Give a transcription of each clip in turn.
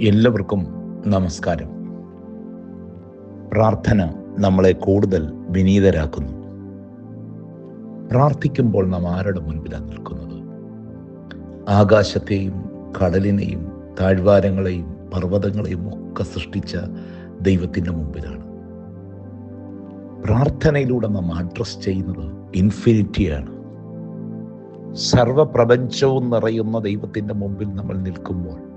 എല്ലാവർക്കും നമസ്കാരം. പ്രാർത്ഥന നമ്മളെ കൂടുതൽ വിനീതരാക്കുന്നു. പ്രാർത്ഥിക്കുമ്പോൾ നാം ആരുടെ മുൻപിലാണ് നിൽക്കുന്നത്? ആകാശത്തെയും കടലിനെയും താഴ്വാരങ്ങളെയും പർവതങ്ങളെയും ഒക്കെ സൃഷ്ടിച്ച ദൈവത്തിന്റെ മുമ്പിലാണ്. പ്രാർത്ഥനയിലൂടെ നാം അഡ്രസ് ചെയ്യുന്നത് ഇൻഫിനിറ്റിയാണ്. സർവപ്രപഞ്ചവും നിറയുന്ന ദൈവത്തിന്റെ മുമ്പിൽ നമ്മൾ നിൽക്കുമ്പോൾ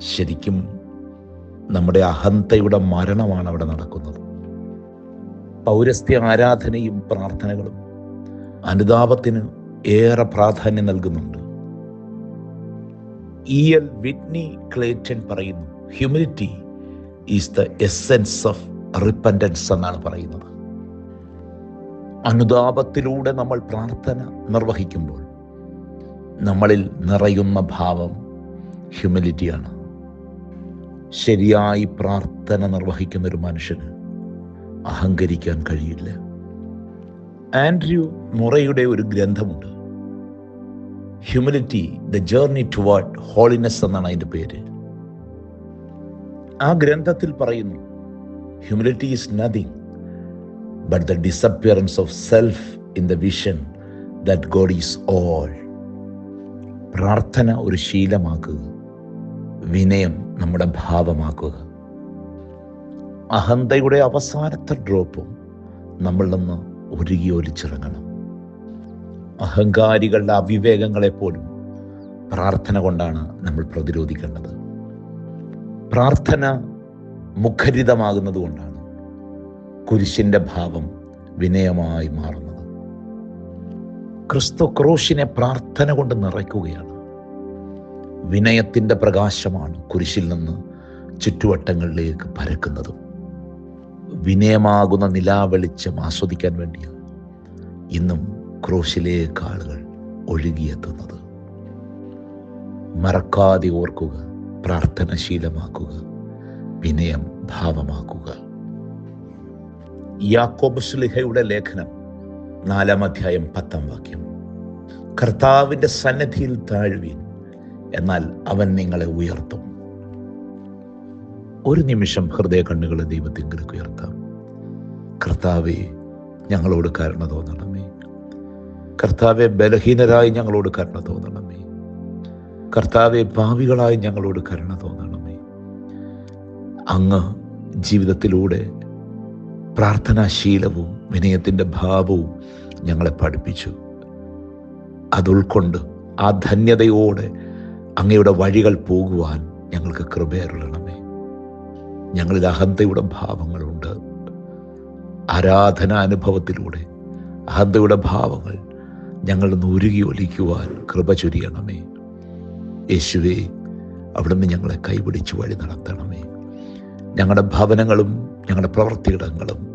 ശരിക്കും നമ്മുടെ അഹന്തയുടെ മരണമാണ് അവിടെ നടക്കുന്നത്. പൗരസ്ത്യ ആരാധനയും പ്രാർത്ഥനകളും അനുതാപത്തിന് ഏറെ പ്രാധാന്യം നൽകുന്നുണ്ട്. ഇ എൽ വിറ്റ്നി ക്ലേറ്റൻ പറയുന്നു humility is the essence of repentance എന്നാണ് പറയുന്നത്. അനുതാപത്തിലൂടെ നമ്മൾ പ്രാർത്ഥന നിർവഹിക്കുമ്പോൾ നമ്മളിൽ നിറയുന്ന ഭാവം ഹ്യൂമിലിറ്റിയാണ് ശരിയായി പ്രാർത്ഥന നിർവഹിക്കുന്ന ഒരു മനുഷ്യന് അഹങ്കരിക്കാൻ കഴിയില്ല. ആൻഡ്രൂ മുറയുടെ ഒരു ഗ്രന്ഥമുണ്ട്. Humility the journey toward holiness എന്നാണ് അതിന്റെ പേര്. ആ ഗ്രന്ഥത്തിൽ പറയുന്നു humility is nothing but the disappearance of self in the vision that God is all പ്രാർത്ഥന ഒരു ശീലമാക്കുക. വിനയം നമ്മുടെ ഭാവമാക്കുക. അഹന്തയുടെ അവസാനത്തെ ഡ്രോപ്പും നമ്മളിൽ നിന്ന് ഒരുകി ഒലിച്ചിറങ്ങണം. അഹങ്കാരികളുടെ അവിവേകങ്ങളെപ്പോലും പ്രാർത്ഥന കൊണ്ടാണ് നമ്മൾ പ്രതിരോധിക്കേണ്ടത്. പ്രാർത്ഥന മുഖരിതമാകുന്നത് കൊണ്ടാണ് കുരിശിന്റെ ഭാവം വിനയമായി മാറുന്നത്. ക്രിസ്തു ക്രൂശിനെ പ്രാർത്ഥന കൊണ്ട് നിറയ്ക്കുകയാണ്. വിനയത്തിന്റെ പ്രകാശമാണ് കുരിശിൽ നിന്ന് ചുറ്റുവട്ടങ്ങളിലേക്ക് പരക്കുന്നതും. വിനയമാകുന്ന നിലാവെളിച്ചം ആസ്വദിക്കാൻ വേണ്ടിയാണ് ഇന്നും ക്രൂശിലേക്ക് ആളുകൾ ഒഴുകിയെത്തുന്നത്. മറക്കാതെ ഓർക്കുക പ്രാർത്ഥനശീലമാക്കുക വിനയം ഭാവമാക്കുക. യാക്കോബ് സ്ലിഹയുടെ ലേഖനം നാലാം അധ്യായം പത്താം വാക്യം. കർത്താവിന്റെ സന്നദ്ധിയിൽ താഴ്വീൻ എന്നാൽ അവൻ നിങ്ങളെ ഉയർത്തും. ഒരു നിമിഷം ഹൃദയ കണ്ണുകളെ ദൈവത്തിങ്കിലേക്ക് ഉയർത്താം. കർത്താവെ ഞങ്ങളോട് കരുണ തോന്നണമേ. കർത്താവെ ബലഹീനരായി ഞങ്ങളോട് കരുണ തോന്നണമേ. കർത്താവെ ഭാവികളായി ഞങ്ങളോട് കരുണ തോന്നണമേ. അങ്ങ് ജീവിതത്തിലൂടെ പ്രാർത്ഥനാശീലവും വിനയത്തിന്റെ ഭാവവും ഞങ്ങളെ പഠിപ്പിച്ചു. അതുൾക്കൊണ്ട് ആ ധന്യതയോടെ അങ്ങയുടെ വഴികൾ പോകുവാൻ ഞങ്ങൾക്ക് കൃപയരുളണമേ. ഞങ്ങളിൽ അഹന്തയുടെ ഭാവങ്ങളുണ്ട്. ആരാധന അനുഭവത്തിലൂടെ അഹന്തയുടെ ഭാവങ്ങൾ ഞങ്ങളിൽ നിന്ന് ഒലിക്കുവാൻ കൃപ ചൊരിയണമേ. യേശുവേ അവിടുന്ന് ഞങ്ങളെ കൈപിടിച്ച് വഴി നടത്തണമേ. ഞങ്ങളുടെ ഭവനങ്ങളും ഞങ്ങളുടെ പ്രവൃത്തിയിടങ്ങളും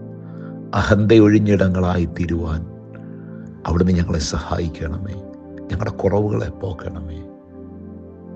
അഹന്തയൊഴിഞ്ഞിടങ്ങളായി തീരുവാൻ അവിടുന്ന് ഞങ്ങളെ സഹായിക്കണമേ. ഞങ്ങളുടെ കുറവുകളെ പോക്കണമേ.